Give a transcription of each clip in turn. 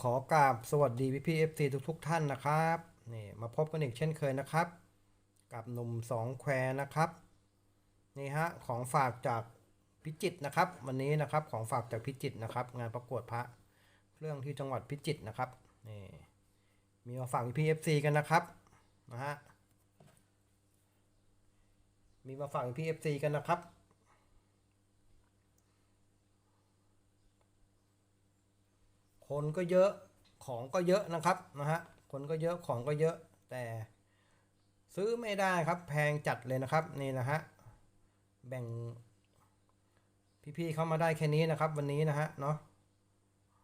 ขอกราบสวัสดีพี่พีเอฟซีทุกทุกๆ ท่านนะครับนี่มาพบกันอีกเช่นเคยนะครับ กับหนุ่มสองแควนะครับนี่ฮะของฝากจากพิจิตนะครับ วันนี้นะครับของฝากจากพิจิตนะครับ งานประกวดพระเครื่องที่จังหวัดพิจิตนะครับนี่มีมาฝากพี่เอฟซีกันนะครับนะฮะมีมาฝากพี่เอฟซีกันนะครับ คนก็เยอะของก็เยอะนะครับนะฮะคนก็เยอะของก็เยอะแต่ซื้อไม่ได้ครับแพงจัดเลยนะครับนี่นะฮะแบ่งพี่ๆเข้ามาได้แค่นี้นะครับวันนี้นะฮะเนาะ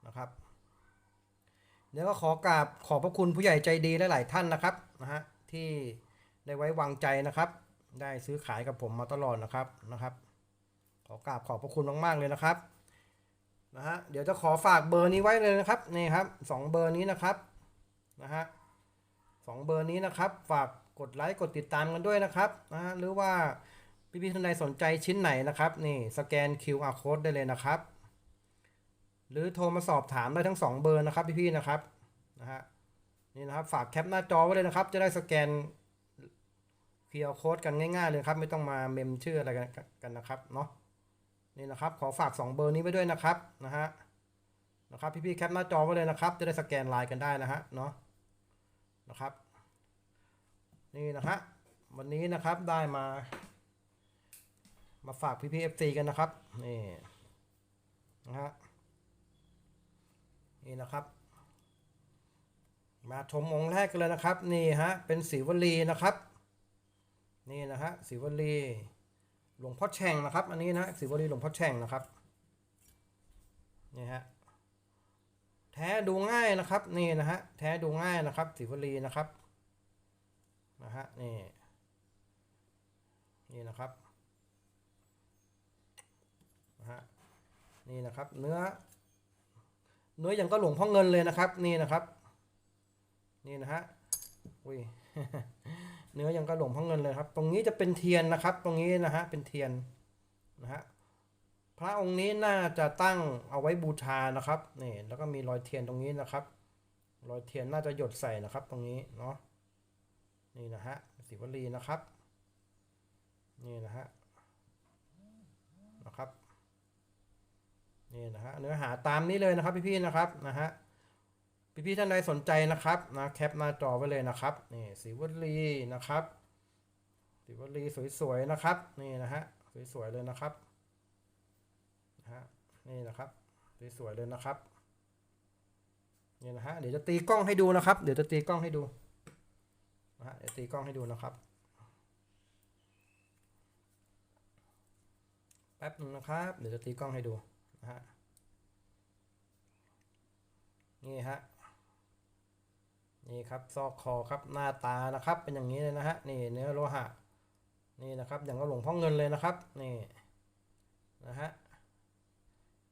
นะครับเดี๋ยวก็ขอกราบขอบพระคุณผู้ใหญ่ใจดีหลายๆท่านนะครับนะฮะที่ได้ไว้วางใจนะครับ ได้ซื้อขายกับผมมาตลอดนะครับนะครับ ขอกราบขอบพระคุณมากๆเลยนะครับ นะฮะเดี๋ยวจะขอฝากเบอร์นี้ไว้เลยนะครับนี่ครับสองเบอร์นี้นะครับนะฮะสองเบอร์นี้นะครับ ฝากกดไลค์กดติดตามกันด้วยนะครับนะฮะหรือว่าพี่พี่ๆท่านใดสนใจชิ้นไหนนะครับนี่สแกน QR code ได้เลยนะครับ หรือโทรมาสอบถามได้ทั้งสองเบอร์นะครับพี่พี่ๆนะครับนะฮะนี่นะครับฝากแคปหน้าจอไว้เลยนะครับ จะได้สแกน QR code กันง่ายๆเลยครับ ไม่ต้องมาเมมชื่ออะไรกันกันนะครับเนาะ นี่นะครับ ขอฝาก 2 เบอร์นี้ไว้ด้วยนะครับนะฮะนะครับพี่ๆแคปหน้าจอไว้เลยนะครับ จะได้สแกนไลน์กันได้นะฮะเนาะนะครับ นี่นะฮะวันนี้นะครับได้มา มาฝากพี่ๆเอฟซีกันนะครับนี่นะฮะนี่นะครับ มาชมองค์แรกกันเลยนะครับ นี่ฮะเป็นสีวลีนะครับ นี่นะฮะสีวลี หลวงพ่อแช่งนะครับ อันนี้นะสิวลีหลวงพ่อแช่งนะครับนี่ฮะแท้ดูง่ายนะครับนี่นะฮะแท้ดูง่ายนะครับสิวลีนะครับนะฮะนี่นี่นะครับนะฮะนี่นะครับเนื้อเนื้ออย่างก็หลวงพ่อเงินเลยนะครับ นี่นะครับ นี่นะฮะอุ้ย เนื้อยังกระหลงพ่อเงินเลยครับ ตรงนี้จะเป็นเทียนนะครับ ตรงนี้นะฮะเป็นเทียนนะฮะพระองค์นี้น่าจะตั้งเอาไว้บูชานะครับนี่แล้วก็มีรอยเทียนตรงนี้นะครับ รอยเทียนน่าจะหยดใส่นะครับ ตรงนี้เนาะนี่นะฮะสิวลีนะครับ นี่นะฮะนะครับนี่นะฮะเนื้อหาตามนี้เลยนะครับพี่ๆนะครับนะฮะ พี่ๆท่านใดสนใจนะครับนะแคปหน้าจอไว้เลยนะครับนี่สีวลีนะครับสีวลีสวยๆนะครับนี่นะฮะสวยๆเลยนะครับนะฮะนี่นะครับสวยๆเลยนะครับนี่นะฮะเดี๋ยวจะตีกล้องให้ดูนะครับ เดี๋ยวจะตีกล้องให้ดูนะฮะเดี๋ยวตีกล้องให้ดูนะครับแป๊บหนึงนะครับ เดี๋ยวจะตีกล้องให้ดูนะฮะนี่ฮะ นี่ครับซอกคอครับหน้าตานะครับเป็นอย่างนี้เลยนะฮะนี่เนื้อโลหะนี่นะครับอย่างก็หลวงพ่อเงินเลยนะครับนี่นะฮะ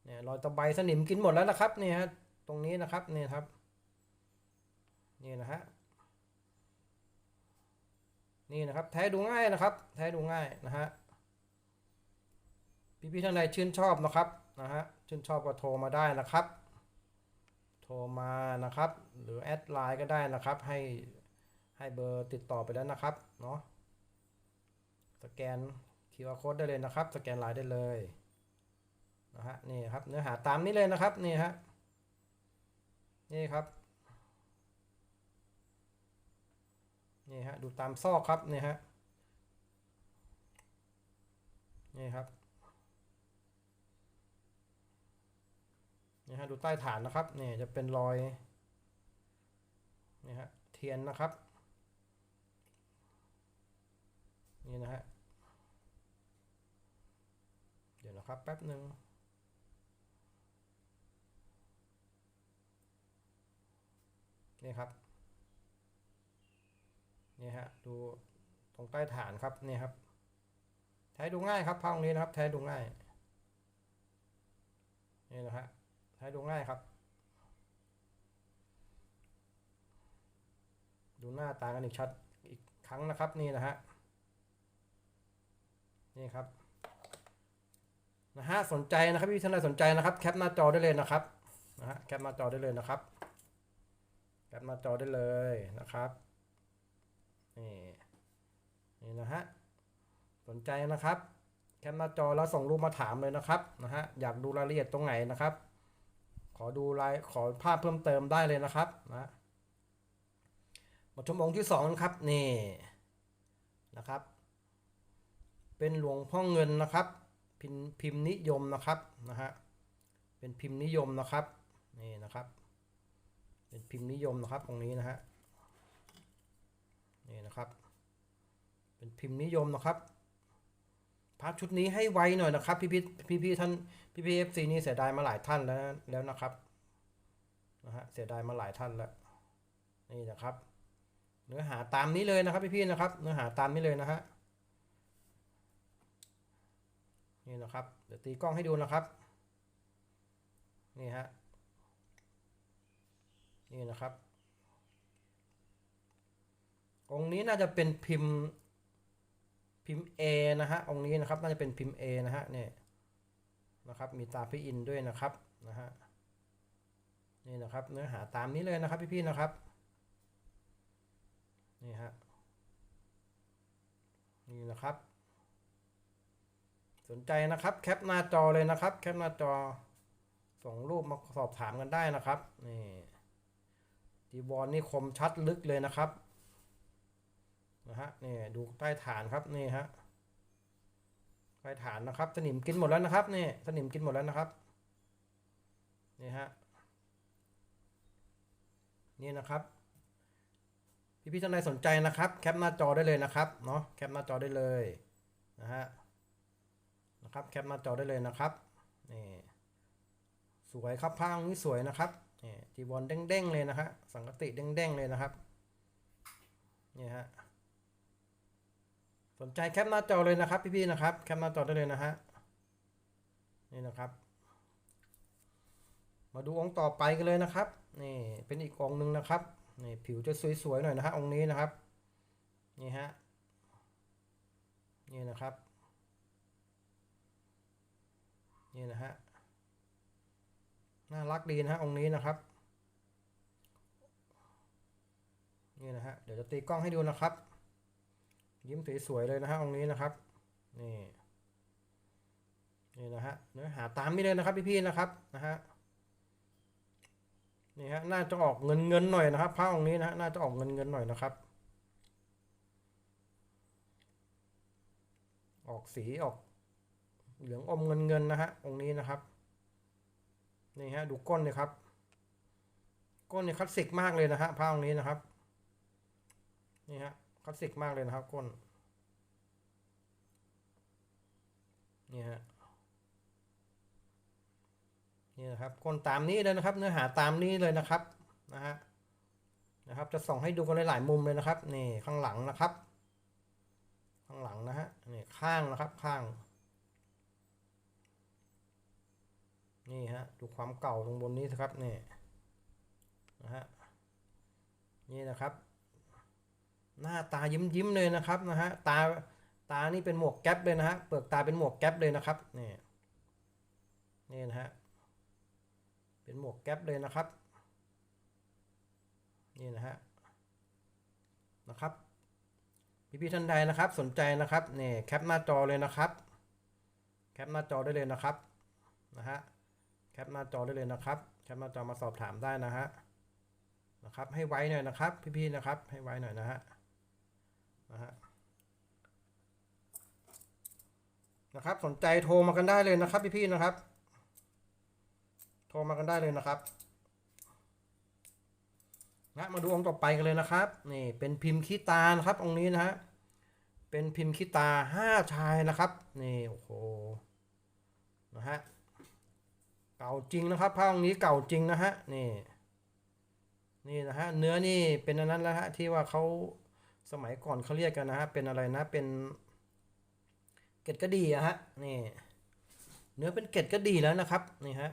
เนี่ยรอยตะไบสนิมกินหมดแล้วนะครับนี่ฮะตรงนี้นะครับนี่ครับนี่นะฮะนี่นะครับแท้ดูง่ายนะครับ แท้ดูง่ายนะฮะพี่ๆท่านใดชื่นชอบนะครับนะฮะชื่นชอบก็โทรมาได้นะครับ โทรมานะครับ หรือแอดไลน์ก็ได้นะครับ ให้ให้เบอร์ติดต่อไปแล้วนะครับเนาะสแกน QR code ได้เลยนะครับ สแกนไลน์ได้เลยนะฮะนี่ครับเนื้อหาตามนี้เลยนะครับนี่ฮะนี่ครับนี่ฮะดูตามซอกครับนี่ฮะนี่ครับ นี่ฮะดูใต้ฐานนะครับนี่จะเป็นรอยนี่ฮะเทียนนะครับ นี่นะฮะเดี๋ยวนะครับแป๊บหนึ่งนี่ครับนี่ฮะดูตรงใต้ฐานครับนี่ครับแท้ดูง่ายครับพระองนี้นะครับแท้ดูง่ายนี่นะฮะ ใช้ดูง่ายครับ ดูหน้าตากันอีกชัดอีกครั้งนะครับนี่นะฮะนี่ครับนะฮะสนใจนะครับพี่ท่านใดสนใจนะครับแคปหน้าจอได้เลยนะครับนะฮะแคปหน้าจอได้เลยนะครับปหน้าจอได้เลยนะครับนี่นี่นะฮะสนใจนะครับแคปหน้าจอแล้วส่งรูปมาถามเลยนะครับนะฮะอยากดูรายละเอียดตรงไหนนะครับ ขอดูรายขอภาพเพิ่มเติมได้เลยนะครับนะมาชมองค์ที่สองนะครับนี่นะครับ เป็นหลวงพ่อเงินนะครับพิมพ์พิมพ์นิยมนะครับนะฮะเป็นพิมพ์นิยมนะครับนี่นะครับ เป็นพิมพ์นิยมนะครับตรงนี้นะฮะนี่นะครับ เป็นพิมพ์นิยมนะครับ พระชุดนี้ให้ไวหน่อยนะครับ พี่พี่พี่พี่ท่านพี่พี่เอฟซีนี่เสียดายมาหลายท่านแล้วแล้วนะครับนะฮะเสียดายมาหลายท่านแล้วนี่นะครับ เนื้อหาตามนี้เลยนะครับ พี่พี่นะครับ เนื้อหาตามนี้เลยนะฮะนี่นะครับเดี๋ยวตีกล้องให้ดูนะครับนี่ฮะนี่นะครับองค์นี้น่าจะเป็นพิมพ์ พิมพ์ A นะฮะองค์นี้นะครับน่าจะเป็นพิมพ์ A นะฮะเนี่ยนะครับมีตาพี่อินด้วยนะครับนะฮะนี่นะครับเนื้อหาตามนี้เลยนะครับพี่ๆนะครับนี่ฮะนี่นะครับ สนใจนะครับแคปหน้าจอเลยนะครับ แคปหน้าจอส่งรูปมาสอบถามกันได้นะครับนี่จีวรนี่คมชัดลึกเลยนะครับ นะฮะนี่ดูใต้ฐานครับนี่ฮะใต้ฐานนะครับสนิมกินหมดแล้วนะครับนี่สนิมกินหมดแล้วนะครับนี่ฮะนี่นะครับพี่พี่ท่านใดสนใจนะครับ แคปหน้าจอได้เลยนะครับเนาะแคปหน้าจอได้เลยนะฮะนะครับแคปหน้าจอได้เลยนะครับนี่สวยครับผ้างนี้สวยนะครับนี่จีวรเด้งๆเลยนะฮะสังกติเด้งๆเลยนะครับนี่ฮะ สนใจแคปหน้าจอเลยนะครับ พี่ๆนะครับแคปหน้าจอได้เลยนะฮะนี่นะครับ มาดูองค์ต่อไปกันเลยนะครับนี่เป็นอีกองหนึ่งนะครับนี่ผิวจะสวยๆหน่อยนะฮะองค์นี้นะครับนี่ฮะนี่นะครับนี่นะฮะน่ารักดีนะฮะองค์นี้นะครับนี่นะฮะเดี๋ยวจะตีกล้องให้ดูนะครับ ยิ้มสวยๆเลยนะฮะองค์นี้นะครับ นี่นี่นะฮะเนื้อหาตามนี้เลยนะครับพี่ๆนะครับนะฮะนี่ฮะน่าจะออกเงินเงินหน่อยนะครับผ้าองค์นี้นะฮะน่าจะออกเงินเงินหน่อยนะครับ ออกสีออกเหลืองอมเงินเงินนะฮะองค์นี้นะครับนี่ฮะดูก้นเลยครับ ก้นเนี่ยคลาสสิกมากเลยนะฮะผ้าองค์นี้นะครับนี่ฮะ คลาสสิกมากเลยนะครับก้นนี่ฮะนี่นะครับก้นตามนี้เลยนะครับเนื้อหาตามนี้เลยนะครับนะฮะนะครับ จะส่องให้ดูกันหลายๆมุมเลยนะครับนี่ข้างหลังนะครับ ข้างหลังนะฮะนี่ข้างนะครับข้าง นี่ฮะดูความเก่าตรงบนนี้นะครับนี่นะฮะนี่นะครับ หน้าตายิ้มยิ้มเลยนะครับนะฮะตาตานี่เป็นหมวกแก๊ปเลยนะฮะเปลือกตาเป็นหมวกแก๊ปเลยนะครับนี่นี่นะฮะเป็นหมวกแก๊ปเลยนะครับนี่นะฮะนะครับพี่พี่ท่านใดนะครับสนใจนะครับนี่แคปหน้าจอเลยนะครับ แคปหน้าจอได้เลยนะครับนะฮะแคปหน้าจอได้เลยนะครับแคปหน้าจอมาสอบถามได้นะฮะนะครับให้ไว้หน่อยนะครับ พี่ๆนะครับให้ไว้หน่อยนะฮะ นะฮะนะครับสนใจโทรมากันได้เลยนะครับพี่ๆนะครับ โทรมากันได้เลยนะครับนะมาดูองค์ต่อไปกันเลยนะครับนี่เป็นพิมพ์ขี้ตานะครับองค์นี้นะฮะเป็นพิมพ์ขี้ตาห้าชายนะครับนี่โอ้โหนะฮะเก่าจริงนะครับผ้าองค์นี้เก่าจริงนะฮะนี่นี่นะฮะเนื้อนี่เป็นอันนั้นแล้วฮะที่ว่าเขา สมัยก่อนเขาเรียกกันนะฮะเป็นอะไรนะเป็นเกล็ดกระดีอะฮะนี่เนื้อเป็นเกล็ดกระดีแล้วนะครับนี่ฮะ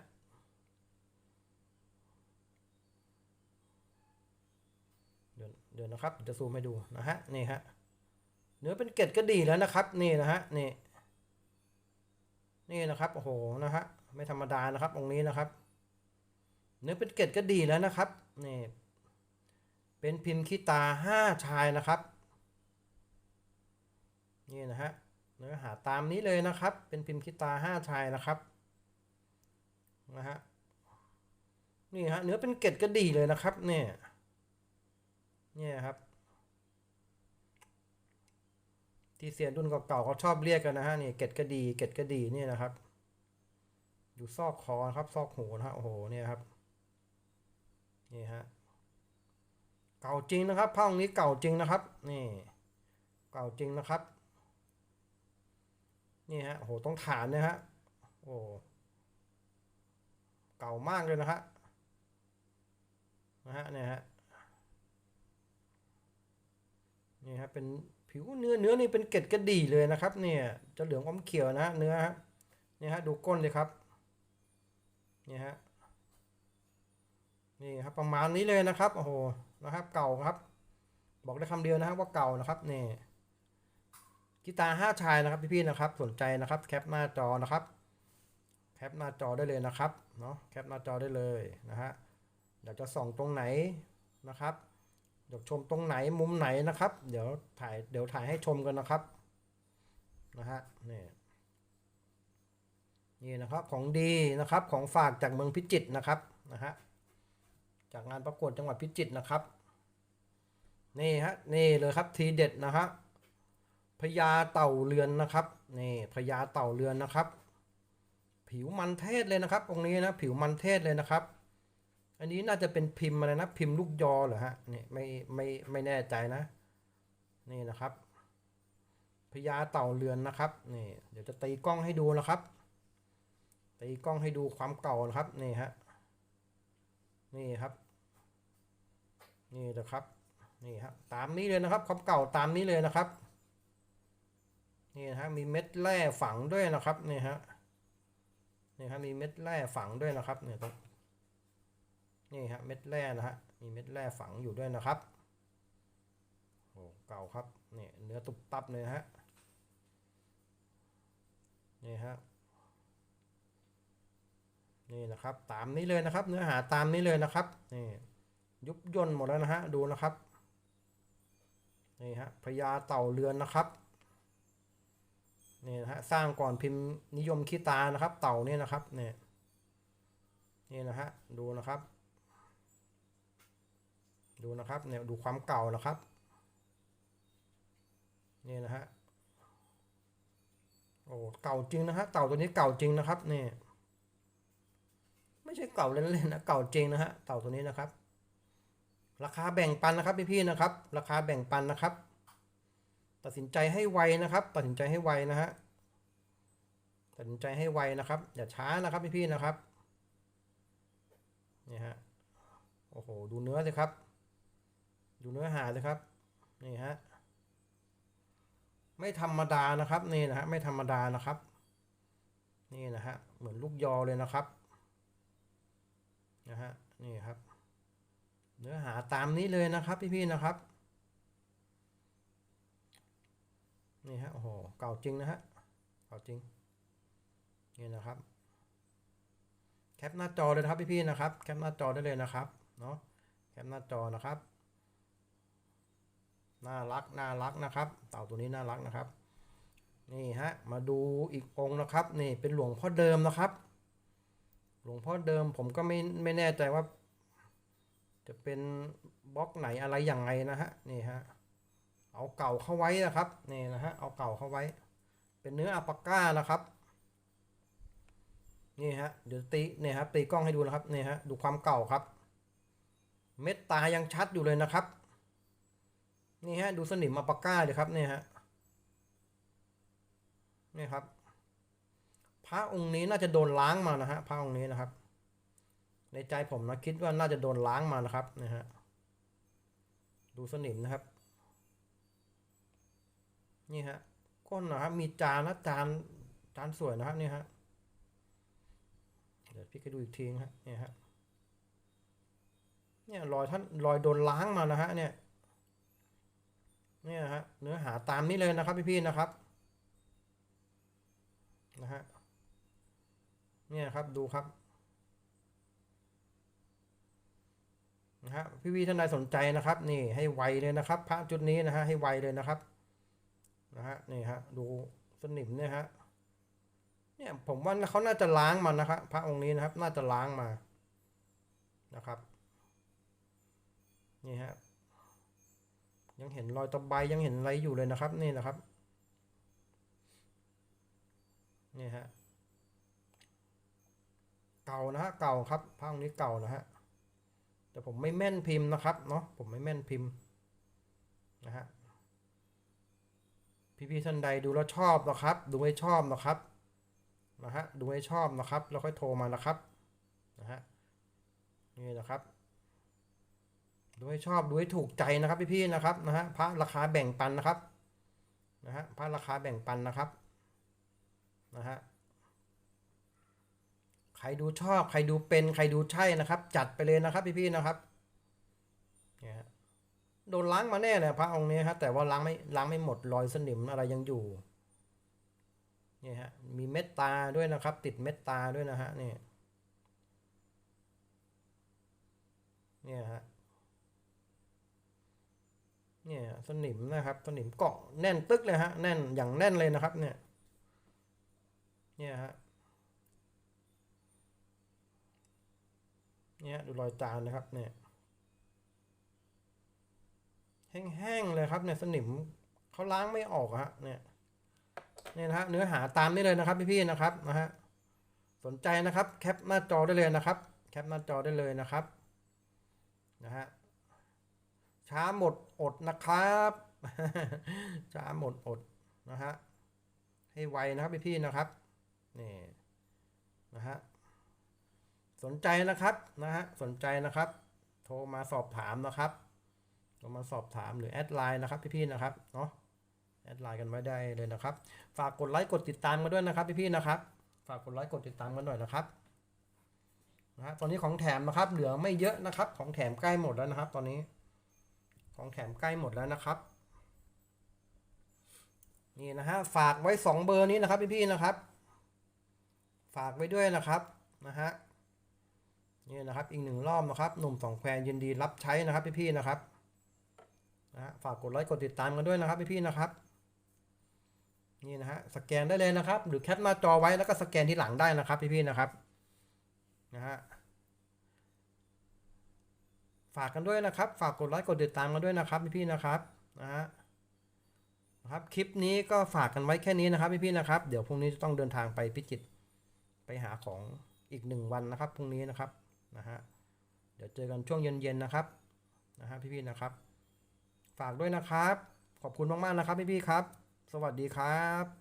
เดี๋ยวเดี๋ยวนะครับจะซูมให้ดูนะฮะนี่ฮะเนื้อเป็นเกล็ดกระดีแล้วนะครับนี่นะฮะนี่นี่นะครับโอ้โหนะฮะไม่ธรรมดานะครับองค์นี้นะครับ เนื้อเป็นเกล็ดก็ดีแล้วนะครับนี่ เป็นพิมพ์ขี้ตาห้าชายนะครับ นี่นะฮะเนื้อหาตามนี้เลยนะครับ เป็นพิมพ์ขี้ตาห้าชายนะครับนะฮะนี่ฮะเนื้อเป็นเกล็ดกระดี่เลยนะครับเนี่ยเนี่ยครับ ที่เสียนรุ่นเก่าๆเขาชอบเรียกกันนะฮะนี่เกล็ดกระดี่เกล็ดกระดี่นี่นะครับ อยู่ซอกคอนครับซอกหูนะฮะโอ้โหเนี่ยครับนี่ฮะ เก่าจริงนะครับผ้าองค์นี้เก่าจริงนะครับ นี่ เก่าจริงนะครับ นี่ฮะโหต้องฐานนี่ยฮะโอ้เก่ามากเลยนะฮะนะฮะเนี่ยฮะนี่ฮะเป็นผิวเนื้อเนื้อนี่เป็นเกล็ดกระดี่เลยนะครับ เนี่ยจะเหลืองอมเขียวนะฮะเนื้อฮะนี่ฮะดูก้นเลยครับนี่ฮะนี่ครับประมาณนี้เลยนะครับโอ้โห นะครับ เก่าครับ บอกได้คำเดียวนะครับว่าเก่านะครับนี่กีตาร์ห้าชายนะครับพี่ๆนะครับ สนใจนะครับแคปหน้าจอนะครับแคปหน้าจอได้เลยนะครับเนาะแคปหน้าจอได้เลยนะฮะอยากจะส่องตรงไหนนะครับอยากชมตรงไหนมุมไหนนะครับ เดี๋ยวถ่ายเดี๋ยวถ่ายให้ชมกันนะครับนะฮะนี่นี่นะครับของดีนะครับของฝากจากเมืองพิจิตรนะครับนะฮะ จากงานประกวดจังหวัดพิจิตรนะครับ นี่ฮะนี่เลยครับทีเด็ดนะฮะพญาเต่าเรือนนะครับนี่พญาเต่าเรือนนะครับ ผิวมันเทศเลยนะครับองค์นี้นะผิวมันเทศเลยนะครับ อันนี้น่าจะเป็นพิมพ์อะไรนะพิมพ์ลูกยอเหรอฮะนี่ไม่ไม่ไม่แน่ใจนะ นี่นะครับพญาเต่าเรือนนะครับนี่เดี๋ยวจะตีกล้องให้ดูนะครับตีกล้องให้ดูความเก่านะครับนี่ฮะนี่ครับ นี่นะครับนี่ครับตามนี้เลยนะครับความเก่าตามนี้เลยนะครับนี่นะฮะมีเม็ดแร่ฝังด้วยนะครับนี่ฮะนี่ฮะมีเม็ดแร่ฝังด้วยนะครับเนี่ยตรงนี่ฮะเม็ดแร่นะฮะมีเม็ดแร่ฝังอยู่ด้วยนะครับโอ้เก่าครับนี่เนื้อตุบตับเลยฮะนี่ฮะนี่นะครับตามนี้เลยนะครับ เนื้อหาตามนี้เลยนะครับนี่ ยุบย่นหมดแล้วนะฮะดูนะครับนี่ฮะพญาเต่าเรือนนะครับนี่นะฮะสร้างก่อนพิมพ์นิยมขี้ตานะครับ เต่านี่นะครับเนี่ยนี่นะฮะดูนะครับ ดูนะครับเนี่ยดูความเก่านะครับนี่นะฮะโอ้เก่าจริงนะฮะเต่าตัวนี้เก่าจริงนะครับนี่ไม่ใช่เก่าเล่นๆนะเก่าจริงนะฮะเต่าตัวนี้นะครับ ราคาแบ่งปันนะครับพี่ๆนะครับ ราคาแบ่งปันนะครับ ตัดสินใจให้ไวนะครับ ตัดสินใจให้ไวนะฮะตัดสินใจให้ไวนะครับ อย่าช้านะครับพี่ๆนะครับนี่ฮะโอ้โหดูเนื้อสิครับ ดูเนื้อหาสิครับนี่ฮะไม่ธรรมดานะครับนี่นะฮะไม่ธรรมดานะครับ นี่นะฮะเหมือนลูกยอเลยนะครับนะฮะนี่ครับ เนื้อหาตามนี้เลยนะครับพี่ๆนะครับ นี่ฮะโอ้โหเก่าจริงนะฮะเก่าจริงนี่นะครับ แคปหน้าจอเลยครับพี่ๆนะครับ แคปหน้าจอได้เลยนะครับเนาะแคปหน้าจอนะครับน่ารักน่ารักนะครับ เต่าตัวนี้น่ารักนะครับ นี่ฮะมาดูอีกองค์นะครับ นี่เป็นหลวงพ่อเดิมนะครับ หลวงพ่อเดิมผมก็ไม่ไม่แน่ใจว่า จะเป็นบล็อกไหนอะไรอย่างไงนะฮะนี่ฮะเอาเก่าเข้าไว้นะครับนี่นะฮะเอาเก่าเข้าไว้ เป็นเนื้ออัปปาก้านะครับนี่ฮะเดี๋ยวตีเนี่ยครับตีกล้องให้ดูนะครับนี่ฮะดูความเก่าครับ เม็ดตายังชัดอยู่เลยนะครับนี่ฮะดูสนิมอัปปาก้าเลยครับนี่ฮะนี่ครับ พระองค์นี้น่าจะโดนล้างมานะฮะพระองค์นี้นะครับ ในใจผมนะคิดว่าน่าจะโดนล้างมานะครับนะฮะดูสนิมนะครับ นี่ฮะก้นนะครับมีจานนะจานจานสวยนะครับนี่ฮะเดี๋ยวพี่ก็ดูอีกทีนะฮะเนี่ยฮะเนี่ยรอยท่านรอยโดนล้างมานะฮะเนี่ยเนี่ยฮะเนื้อหาตามนี้เลยนะครับพี่ๆนะครับนะฮะเนี่ยครับดูครับ นะฮะพี่ๆท่านใดสนใจนะครับ นี่ให้ไวเลยนะครับ พระจุดนี้นะฮะให้ไวเลยนะครับนะฮะนี่ฮะดูสนิมเนี่ยฮะเนี่ยผมว่าเขาน่าจะล้างมันนะครับ พระองค์นี้นะครับ น่าจะล้างมานะครับ นี่ฮะยังเห็นรอยตะไบยังเห็นอะไรอยู่เลยนะครับ นี่นะครับนี่ฮะเก่านะฮะเก่าครับพระองค์นี้เก่านะฮะ แต่ผมไม่แม่นพิมพ์นะครับเนาะผมไม่แม่นพิมพ์นะฮะพี่ๆท่านใดดูแล้วชอบนะครับ ดูให้ชอบนะครับนะฮะดูให้ชอบนะครับแล้วค่อยโทรมานะครับนะฮะนี่นะครับดูให้ชอบดูให้ถูกใจนะครับพี่ๆนะครับนะฮะพระราคาแบ่งปันนะครับนะฮะพระราคาแบ่งปันนะครับนะฮะ ใครดูชอบ ใครดูเป็น ใครดูใช่นะครับ จัดไปเลยนะครับพี่ๆนะครับเนี่ยโดนล้างมาแน่เลยพระองค์นี้ครับแต่ว่าล้างไม่ล้างไม่หมดรอยสนิมอะไรยังอยู่เนี่ยฮะมีเม็ดตาด้วยนะครับ ติดเม็ดตาด้วยนะฮะนี่เนี่ยฮะเนี่ยสนิมนะครับ สนิมเกาะแน่นตึกเลยฮะแน่นอย่างแน่นเลยนะครับ เนี่ยเนี่ยฮะ เนี่ยดูรอยจานนะครับเนี่ยแห้งๆเลยครับเนี่ยสนิมเขาล้างไม่ออกอะฮะเนี่ยเนี่ยนะฮะเนื้อหาตามนี้เลยนะครับพี่ๆนะครับนะฮะสนใจนะครับแคปหน้าจอได้เลยนะครับ แคปหน้าจอได้เลยนะครับนะฮะช้าหมดอดนะครับช้าหมดอดนะฮะให้ไวนะครับพี่ๆนะครับนี่นะฮะ สนใจนะครับนะฮะสนใจนะครับ โทรมาสอบถามนะครับโทรมาสอบถามหรือแอดไลน์นะครับพี่ๆนะครับเนาะแอดไลน์กันไว้ได้เลยนะครับ ฝากกดไลค์กดติดตามมาด้วยนะครับพี่ๆนะครับ ฝากกดไลค์กดติดตามกันหน่อยนะครับนะฮะตอนนี้ของแถมนะครับ เหลือไม่เยอะนะครับ ของแถมใกล้หมดแล้วนะครับ ตอนนี้ ของแถมใกล้หมดแล้วนะครับ นี่นะฮะฝากไว้สองเบอร์นี้นะครับพี่ๆนะครับ ฝากไว้ด้วยนะครับนะฮะ นี่นะครับอีกหนึ่งรอบนะครับหนุ่มสองแควยินดีรับใช้นะครับพี่ๆนะครับนะฮะฝากกดไลค์กดติดตามกันด้วยนะครับพี่ๆนะครับนี่นะฮะสแกนได้เลยนะครับ หรือแคปหน้าจอไว้แล้วก็สแกนที่หลังได้นะครับพี่ๆนะครับนะฮะฝากกันด้วยนะครับ ฝากกดไลค์กดติดตามกันด้วยนะครับพี่ๆนะครับนะฮะนะครับคลิปนี้ก็ฝากกันไว้แค่นี้นะครับพี่ๆนะครับ เดี๋ยวพรุ่งนี้จะต้องเดินทางไปพิจิตรไปหาของอีกหนึ่งวันนะครับพรุ่งนี้นะครับ นะฮะเดี๋ยวเจอกันช่วงเย็นๆนะครับนะฮะพี่ๆนะครับ ฝากด้วยนะครับ ขอบคุณมากๆนะครับพี่ๆครับ สวัสดีครับ